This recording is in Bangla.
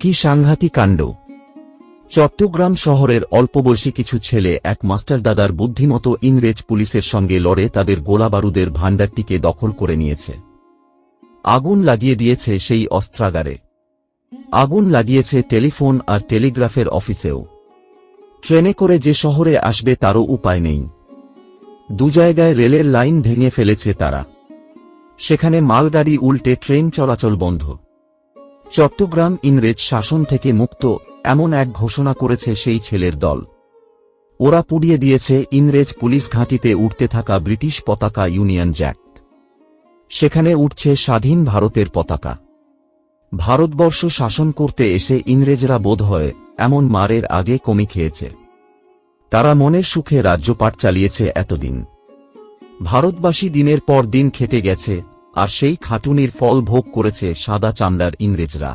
কি সাংঘাতিক কাণ্ড? চট্টগ্রাম শহরের অল্পবয়সী কিছু ছেলে এক মাস্টার দাদার বুদ্ধিমতো ইংরেজ পুলিশের সঙ্গে লড়ে তাদের গোলাবারুদের ভাণ্ডারটিকে দখল করে নিয়েছে। আগুন লাগিয়ে দিয়েছে সেই অস্ত্রাগারে। আগুন লাগিয়েছে টেলিফোন আর টেলিগ্রাফের অফিসেও। ট্রেনে করে যে শহরে আসবে তারও উপায় নেই। দু জায়গায় রেলের লাইন ভেঙে ফেলেছে তারা। সেখানে মালগাড়ি উল্টে ট্রেন চলাচল বন্ধ। চট্টগ্রাম ইংরেজ শাসন থেকে মুক্ত, এমন এক ঘোষণা করেছে সেই ছেলের দল। ওরা পুড়িয়ে দিয়েছে ইংরেজ পুলিশ ঘাঁটিতে উঠতে থাকা ব্রিটিশ পতাকা ইউনিয়ন জ্যাক। সেখানে উঠছে স্বাধীন ভারতের পতাকা। ভারতবর্ষ শাসন করতে এসে ইংরেজরা বোধ হয়, এমন মারের আগে কমি খেয়েছে। তারা মনের সুখে রাজ্যপাট চালিয়েছে এতদিন। ভারতবাসী দিনের পর দিন খেটে গেছে আর সেই খাটুনির ফল ভোগ করেছে সাদা চামড়ার ইংরেজরা।